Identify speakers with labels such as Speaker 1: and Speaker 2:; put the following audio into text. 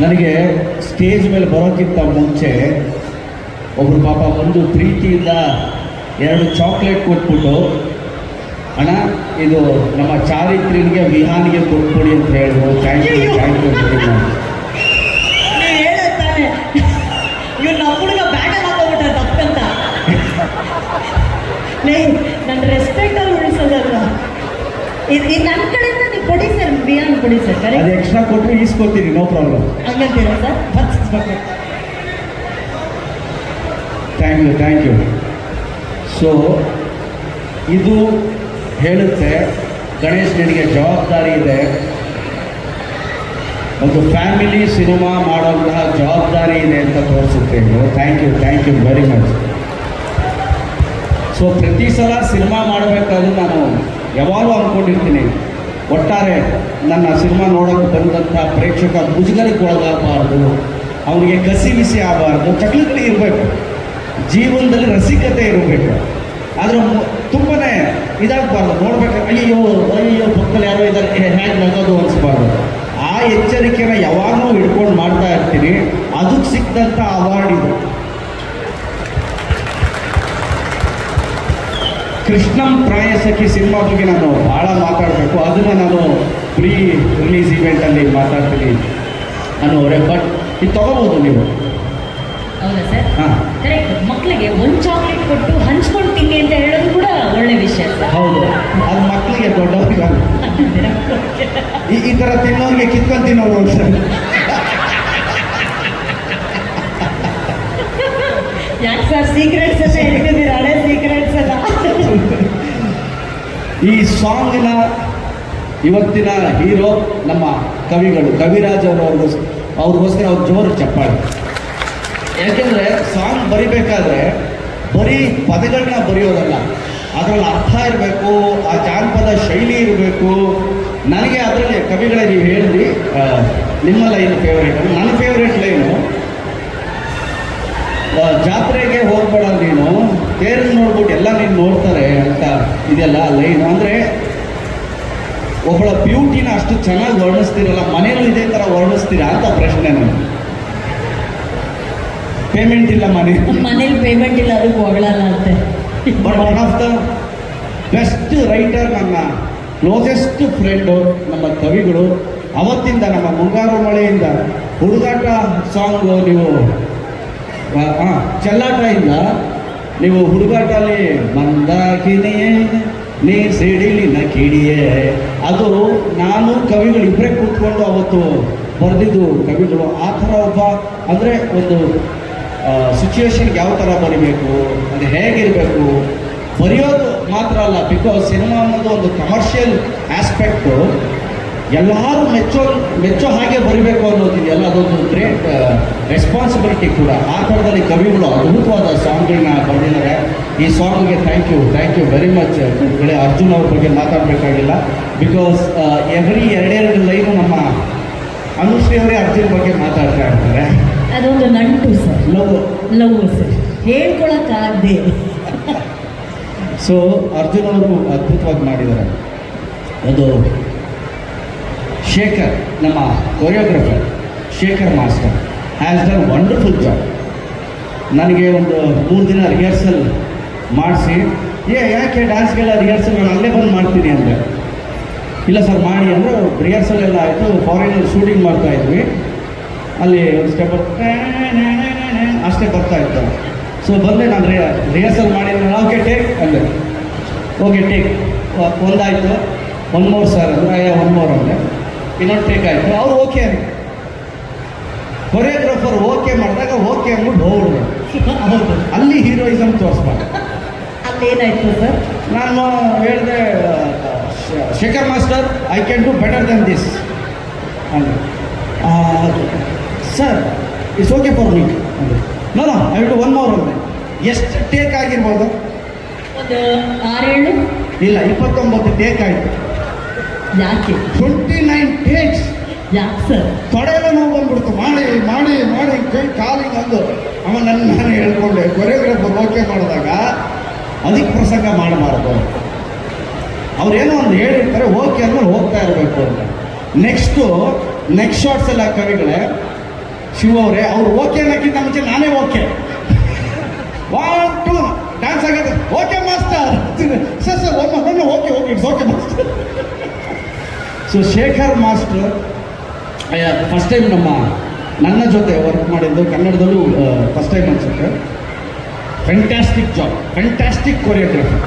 Speaker 1: ನನಗೆ ಸ್ಟೇಜ್ ಮೇಲೆ ಬರೋಕ್ಕಿಂತ ಮುಂಚೆ ಒಬ್ರು ಪಾಪ ಒಂದು ಪ್ರೀತಿಯಿಂದ ಎರಡು ಚಾಕ್ಲೇಟ್ ಕೊಟ್ಬಿಟ್ಟು ಅಣ್ಣ ಇದು ನಮ್ಮ ಚಾರಿತ್ರಿಗೆ ವಿಹಾನಿಗೆ ಕೊಟ್ಬಿಡಿ ಅಂತ ಹೇಳಿದ್ರು ಥ್ಯಾಂಕ್ ಯು ಥ್ಯಾಂಕ್ ಯು
Speaker 2: ನನ್ನ ರೆಸ್ಪೆಕ್ಟ್ ಅಲ್ಲಿ ಉಳಿಸೋದಲ್ಲ ಇದು ನನ್ನ ಸರ್ ಬಿಯಾನ್ ಕೊಡಿ ಸರ್
Speaker 1: ಅದು
Speaker 2: ಕರೆಕ್ಟ್
Speaker 1: ಎಕ್ಸ್ಟ್ರಾ ಕೊಟ್ಟರೆ ಈಸ್ಕೊತೀನಿ ನೋ ಪ್ರಾಬ್ಲಮ್
Speaker 2: ಹಂಗಂತೀರಾ sir? ಬರ್ತಿಸ್ಬೇಕು
Speaker 1: thank you thank you so ಇದು ಹೇಳುತ್ತೆ ಗಣೇಶ್ ನಿನಗೆ ಜವಾಬ್ದಾರಿ ಇದೆ. ಒಂದು ಫ್ಯಾಮಿಲಿ ಸಿನಿಮಾ ಮಾಡುವಂತಹ ಜವಾಬ್ದಾರಿ ಇದೆ ಅಂತ ತೋರಿಸುತ್ತೆ thank you thank you very much so ಪ್ರತಿ ಸಲ ಸಿನಿಮಾ ಮಾಡಬೇಕಾದ್ರೂ ನಾನು ಯಾವಾಗಲೂ ಅಂದ್ಕೊಂಡಿರ್ತೀನಿ ಒಟ್ಟಾರೆ ನನ್ನ ಸಿನಿಮಾ ನೋಡೋಕ್ಕೆ ಬಂದಂಥ ಪ್ರೇಕ್ಷಕ ಮುಜುಗರಕ್ಕೆ ಒಳಗಾಗಬಾರ್ದು ಅವನಿಗೆ ಕಸಿ ಬಿಸಿ ಆಗಬಾರ್ದು ಚಕ್ಲಗಳಿ ಇರಬೇಕು. ಜೀವನದಲ್ಲಿ ರಸಿಕತೆ ಇರಬೇಕು. ಆದರೆ ತುಂಬಾ ಇದಾಗಬಾರ್ದು, ನೋಡ್ಬೇಕು ಅಯ್ಯೋ ಅಯ್ಯೋ ಪಕ್ಕದಲ್ಲಿ ಯಾರೋ ಇದ್ದಾರೆ ಹೇಗೆ ನಗೋದು ಅನಿಸ್ಬಾರ್ದು. ಆ ಎಚ್ಚರಿಕೆನ ಯಾವಾಗಲೂ ಹಿಡ್ಕೊಂಡು ಮಾಡ್ತಾ ಇರ್ತೀನಿ. ಅದಕ್ಕೆ ಸಿಕ್ಕಿದಂಥ ಅವಾರ್ಡ್ ಇದು. ಕೃಷ್ಣಂ ಪ್ರಾಯಸಖಿ ಸಿನಿಮಾ ಬಗ್ಗೆ ನಾನು ಭಾಳ ಮಾತಾಡಬೇಕು. ಅದನ್ನು ನಾನು ಪ್ರೀ ರಿಲೀಸ್ ಇವೆಂಟಲ್ಲಿ ಮಾತಾಡ್ತೀನಿ ಅನ್ನೋರೆ ಬಟ್ ಇದು ತಗೋಬೋದು ನೀವು.
Speaker 2: ಹೌದಾ ಸರ್?
Speaker 1: ಹಾಂ.
Speaker 2: ಕರೆಕ್ಟ್ ಮಕ್ಕಳಿಗೆ ಒಂದು ಚಾಕ್ಲೇಟ್ ಕೊಟ್ಟು ಹಂಚ್ಕೊಂಡು ತಿನ್ನಿ ಅಂತ ಹೇಳೋದು ಕೂಡ ಒಳ್ಳೆ ವಿಷಯ
Speaker 1: ಹೌದು. ಅದು ಮಕ್ಕಳಿಗೆ ದೊಡ್ಡವ್ರಿಗೆ. ಈ ಈ ಥರ ತಿನ್ನೋರಿಗೆ ಕಿತ್ಕೊಂಡು ತಿನ್ನೋರು ಒಂದ್ಸರಿ
Speaker 2: ಯಾಕೆ ಸರ್ ಸೀಕ್ರೆಟ್ಸ್ ಎಲ್ಲ ಹೇಳ್ತಿದ್ದೀರಾ ಹಳೆ
Speaker 1: ಈ ಸಾಂಗಿನ ಇವತ್ತಿನ ಹೀರೋ ನಮ್ಮ ಕವಿಗಳು ಕವಿರಾಜ್ ಅವರು ಅವ್ರಿಗೋಸ್ ಅವ್ರಿಗೋಸ್ಕರ ಅವ್ರ ಜೋರು ಚಪ್ಪಾಳೆ. ಯಾಕೆಂದರೆ ಸಾಂಗ್ ಬರಿಬೇಕಾದ್ರೆ ಬರೀ ಪದಗಳನ್ನ ಬರೆಯೋದಲ್ಲ. ಅದರಲ್ಲಿ ಅರ್ಥ ಇರಬೇಕು, ಆ ಜಾನಪದ ಶೈಲಿ ಇರಬೇಕು. ನನಗೆ ಅದರಲ್ಲಿ ಕವಿಗಳೇ ನೀವು ಹೇಳಿದ್ರಿ ನಿಮ್ಮ ಲೈನ್ ಫೇವ್ರೇಟ್ ನನ್ನ ಫೇವ್ರೇಟ್ ಲೈನು ಜಾತ್ರೆಗೆ ಹೋಗ್ಬೇಡ ನೀನು. ತೇರನ್ನು ನೋಡ್ಬಿಟ್ಟು ಎಲ್ಲ ನೀನು ನೋಡ್ತಾರೆ ಅಂತ ಇದೆಲ್ಲ ಲೈನ್ ಅಂದರೆ ಒಬ್ಬಳ ಬ್ಯೂಟಿನ ಅಷ್ಟು ಚೆನ್ನಾಗಿ ವರ್ಣಿಸ್ತೀರಲ್ಲ ಮನೇಲೂ ಇದೇ ಥರ ವರ್ಣಿಸ್ತೀರಾ ಅಂತ ಪ್ರಶ್ನೆ ನಾನು ಪೇಮೆಂಟ್ ಇಲ್ಲ ಮನೆ.
Speaker 2: ಮನೇಲಿ ಪೇಮೆಂಟ್ ಇಲ್ಲ ಅದಕ್ಕೆ ಹೊಗಳಲ್ಲ ಅಂತೆ.
Speaker 1: But one of the best writer ನನ್ನ ಕ್ಲೋಸೆಸ್ಟ್ ಫ್ರೆಂಡು ನಮ್ಮ ಕವಿಗಳು ಅವತ್ತಿಂದ ನಮ್ಮ ಮುಂಗಾರು ಮಳೆಯಿಂದ ಹುಡುಗಾಟ ಸಾಂಗು ನೀವು ಹಾಂ ಚೆಲ್ಲಾಟದಿಂದ ನೀವು ಹುಡುಗಾಟಲ್ಲಿ ಮಂದಾಕಿನಿಯೇ ನೀ ಸಿಡಿಲಿನ ಕಿಡಿಯೇ. ಅದು ನಾನು ಕವಿಗಳು ಇಬ್ಬರೇ ಕೂತ್ಕೊಂಡು ಅವತ್ತು ಬರೆದಿದ್ದು ಕವಿಗಳು. ಆ ಥರ ಒಬ್ಬ ಅಂದರೆ ಒಂದು ಸಿಚುವೇಶನ್ಗೆ ಯಾವ ಥರ ಬರಿಬೇಕು, ಅದು ಹೇಗಿರಬೇಕು, ಬರೆಯೋದು ಮಾತ್ರ ಅಲ್ಲ ಬಿಕಾಸ್ ಸಿನಿಮಾ ಅನ್ನೋದು ಒಂದು ಕಮರ್ಷಿಯಲ್ ಆಸ್ಪೆಕ್ಟು ಎಲ್ಲರೂ ಮೆಚ್ಚೋ ಮೆಚ್ಚೋ ಹಾಗೆ ಬರಿಬೇಕು ಅನ್ನೋದಿದೆಯಲ್ಲ ಅದೊಂದು ಗ್ರೇಟ್ ರೆಸ್ಪಾನ್ಸಿಬಿಲಿಟಿ ಕೂಡ. ಆ ಥರದಲ್ಲಿ ಕವಿಗಳು ಅದ್ಭುತವಾದ ಸಾಂಗ್ಗಳನ್ನ ಬರೆದಿದ್ದಾರೆ ಈ ಸಾಂಗ್ಗೆ thank you thank you very much ಕಡೆ ಅರ್ಜುನ್ ಅವ್ರ ಬಗ್ಗೆ ಮಾತಾಡಬೇಕಾಗಿಲ್ಲ. ಬಿಕಾಸ್ ಎವ್ರಿ ಎರಡೆರಡು ಲೈನು ನಮ್ಮ ಅನುಶ್ರೀ ಅವರೇ ಅರ್ಜುನ್ ಬಗ್ಗೆ ಮಾತಾಡ್ತಾ ಇರ್ತಾರೆ.
Speaker 2: ಅದೊಂದು ನಂಟು sir.
Speaker 1: Love.
Speaker 2: Love sir. ಹೇಳ್ಕೊಳಕ್ಕಾಗದೆ
Speaker 1: so Arjun ಅವರು ಅದ್ಭುತವಾಗಿ ಮಾಡಿದ್ದಾರೆ. ಅದು ಶೇಖರ್, ನಮ್ಮ choreographer Shekhar master has done wonderful job ನನಗೆ ಒಂದು ಮೂರು ದಿನ ರಿಹರ್ಸಲ್ ಮಾಡಿಸಿ, ಏ, ಯಾಕೆ ಡ್ಯಾನ್ಸ್ಗೆಲ್ಲ ರಿಹರ್ಸಲ್ ನಾನು ಅಲ್ಲೇ ಬಂದು ಮಾಡ್ತೀನಿ ಅಂದರೆ ಇಲ್ಲ ಸರ್ ಮಾಡಿ ಅಂದರೆ ರಿಹರ್ಸಲ್ ಎಲ್ಲ ಆಯಿತು ಫಾರಿನಲ್ಲಿ ಶೂಟಿಂಗ್ ಮಾಡ್ತಾ ಇದ್ವಿ. ಅಲ್ಲಿ ಒಂದು ಸ್ಟೆಪ್ ಅಷ್ಟೇ ಬರ್ತಾ ಇತ್ತು. ಸೊ ಬಂದೆ ನಾನು ರಿಹರ್ಸಲ್ ಮಾಡಿ ಓಕೆ ಟೇಕ್ ಅಂದೆ. ಓಕೆ ಟೇಕ್ ಒಂದಾಯಿತು. ಒನ್ ಮೋರ್ ಸರ್ ಅಂದರೆ ಒನ್ ಮೋರ್ ಅಂದೆ. ಇನ್ನೊಂದು ಟೇಕ್ ಆಯಿತು ಅವ್ರು ಓಕೆ ಅಂದ್ರು. ಕೊರಿಯೋಗ್ರಾಫರ್ ಓಕೆ ಮಾಡಿದಾಗ ಓಕೆ ಅಂದ್ಬಿಟ್ಟು ಹೋಗ್ಬಿಡು
Speaker 2: ಹೌದು.
Speaker 1: ಅಲ್ಲಿ ಹೀರೋಯಿಸಮ್ ತೋರಿಸ್ಬಾರ್ದು.
Speaker 2: ಅಲ್ಲೇನಾಯ್ತು ಸರ್?
Speaker 1: ನಾನು ಹೇಳಿದೆ Shekhar master I can do better then this sir it's okay for me no no I to one hour ಅಂದರೆ. ಎಷ್ಟು ಟೇಕ್ ಆಗಿರ್ಬೋದು?
Speaker 2: ಒಂದು ಆರೇಳು?
Speaker 1: ಇಲ್ಲ ಇಪ್ಪತ್ತೊಂಬತ್ತು ಟೇಕ್ ಆಯಿತು.
Speaker 2: ಯಾಕೆ?
Speaker 1: ಟ್ವೆಂಟಿ ನೈನ್ ಟೇಕ್ಸ್
Speaker 2: ಯಾಕೆ ಸರ್?
Speaker 1: ತೊಡೆಯೆಲ್ಲ ನೋವು ಬಂದ್ಬಿಡ್ತು. ಮಾಡಿ ಮಾಡಿ ಮಾಡಿ ಕೈ ಕಾಲಿಗೆ ಅಂದು ಅವ ನನ್ನ ನಾನು ಹೇಳ್ಕೊಂಡೆ. ಕೊರಿಯೋಗ್ರಾಫರ್ ಓಕೆ ಮಾಡಿದಾಗ ಅದಕ್ಕೆ ಪ್ರಸಂಗ ಮಾಡಬಾರ್ದು ಅವ್ರೇನೋ ಒಂದು ಹೇಳಿರ್ತಾರೆ ಓಕೆ ಅಂದ್ಮೇಲೆ ಹೋಗ್ತಾ ಇರಬೇಕು ಅಂತ. ನೆಕ್ಸ್ಟು ನೆಕ್ಸ್ಟ್ ಶಾರ್ಟ್ಸ್ ಎಲ್ಲ ಕವಿಗಳೇ ಶಿವ ಅವರೇ ಅವ್ರು ಓಕೆ ಅನ್ನೋಕ್ಕಿಂತ ಮುಂಚೆ ನಾನೇ ಓಕೆ. ಒನ್ ಟು ಡ್ಯಾನ್ಸ್ ಆಗಿದೆ. ಓಕೆ ಮಾಸ್ಟರ್ ಸರ್ ಸರ್ ಒಮ್ಮೆ okay okay it's okay master so Shekhar master first time ನಮ್ಮ ನನ್ನ ಜೊತೆ ವರ್ಕ್ ಮಾಡಿದ್ದು ಕನ್ನಡದಲ್ಲೂ ಫಸ್ಟ್ ಟೈಮ್ ಅನ್ಸುತ್ತೆ. Fantastic job fantastic choreography